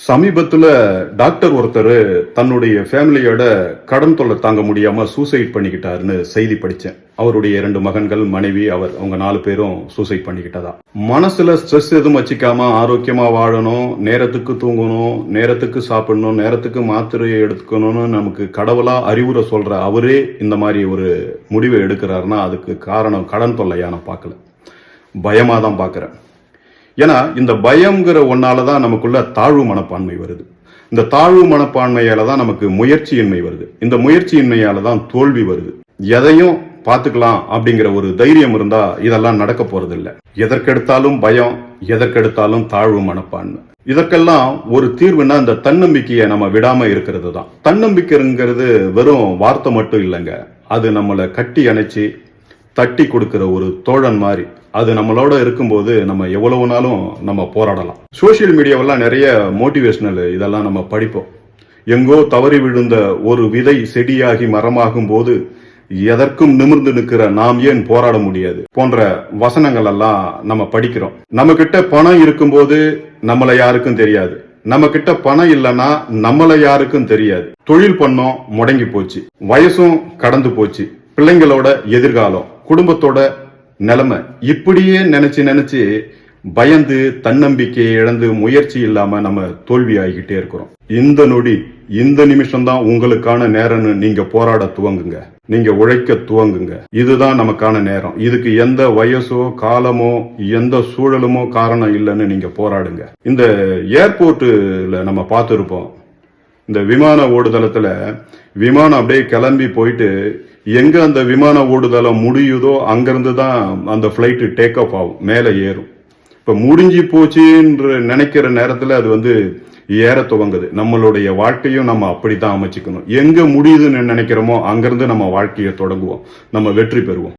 சமீபத்தில் டாக்டர் ஒருத்தர் தன்னுடைய ஃபேமிலியோட கடன் தொல்லை தாங்க முடியாமல் சூசைட் பண்ணிக்கிட்டாருன்னு செய்தி படித்தேன் அவருடைய இரண்டு மகன்கள் மனைவி அவர் அவங்க நாலு பேரும் சூசைட் பண்ணிக்கிட்டதா. மனசில் ஸ்ட்ரெஸ் எதுவும் வச்சுக்காம ஆரோக்கியமாக வாழணும் நேரத்துக்கு தூங்கணும் நேரத்துக்கு சாப்பிடணும் நேரத்துக்கு மாத்திரையை எடுத்துக்கணும்னு நமக்கு கடவுளாக அறிவுரை சொல்கிற அவரே இந்த மாதிரி ஒரு முடிவை எடுக்கிறாருன்னா அதுக்கு காரணம் கடன் தொல்லையா நான் பார்க்கல. பயமாக தான் பார்க்குறேன். ஏன்னா இந்த பயம்ங்கிற ஒன்னால தான் நமக்குள்ள தாழ்வு மனப்பான்மை வருது. இந்த தாழ்வு மனப்பான்மையால தான் நமக்கு முயற்சியின்மை வருது. இந்த முயற்சியின்மையால தான் தோல்வி வருது. எதையும் பார்த்துக்கலாம் அப்படிங்கிற ஒரு தைரியம் இருந்தா இதெல்லாம் நடக்க போறது எதற்கெடுத்தாலும் பயம் எதற்கெடுத்தாலும் தாழ்வு மனப்பான்மை. இதற்கெல்லாம் ஒரு தீர்வுனா இந்த தன்னம்பிக்கையை நம்ம விடாம இருக்கிறது தான். தன்னம்பிக்கைங்கிறது வெறும் வார்த்தை மட்டும் இல்லைங்க. அது நம்மளை கட்டி அணைச்சி தட்டி கொடுக்கிற ஒரு தோழன் மாதிரி அது நம்மளோட இருக்கும்போது நம்ம எவ்வளவு நாளும் நம்ம போராடலாம். சோஷியல் மீடியாவெல்லாம் நிறைய மோட்டிவேஷனல் இதெல்லாம் நம்ம படிப்போம். எங்கோ தவறி விழுந்த ஒரு விதை செடியாகி மரமாகும் போது எதற்கும் நிமிர்ந்து நிற்கிற நாம் ஏன் போராட முடியாது போன்ற வசனங்கள் எல்லாம் நம்ம படிக்கிறோம். நம்ம கிட்ட பணம் இருக்கும்போது நம்மளை யாருக்கும் தெரியாது. நம்ம கிட்ட பணம் இல்லைன்னா நம்மளை யாருக்கும் தெரியாது. தொழில் பண்ணோம் முடங்கி போச்சு. வயசும் கடந்து போச்சு. பிள்ளைங்களோட எதிர்காலம் குடும்பத்தோட நிலைமை. இப்படியே நினைச்சு நினைச்சு பயந்து தன்னம்பிக்கையை இழந்து முயற்சி இல்லாம நம்ம தோல்வி ஆகிக்கிட்டே இருக்கிறோம். இந்த நொடி இந்த நிமிஷம் தான் உங்களுக்கான நேரம்னு நீங்க போராட துவங்குங்க. நீங்க உழைக்க துவங்குங்க. இதுதான் நமக்கான நேரம். இதுக்கு எந்த வயசோ காலமோ எந்த சூழலுமோ காரணம் இல்லைன்னு நீங்க போராடுங்க. இந்த ஏர்போர்ட்ல நம்ம பார்த்துருப்போம். இந்த விமான ஓடுதளத்துல விமானம் அப்படியே கிளம்பி போயிட்டு எங்க அந்த விமான ஓடுதளம் முடியுதோ அங்கிருந்து தான் அந்த ஃப்ளைட்டு டேக் ஆஃப் ஆகும். மேலே ஏறும். இப்போ முடிஞ்சு போச்சுன்ற நினைக்கிற நேரத்தில் அது வந்து ஏற துவங்குது. நம்மளுடைய வாழ்க்கையும் நம்ம அப்படி தான் அமைச்சுக்கணும். எங்கே முடியுதுன்னு நினைக்கிறோமோ அங்கேருந்து நம்ம வாழ்க்கையை தொடங்குவோம். நம்ம வெற்றி பெறுவோம்.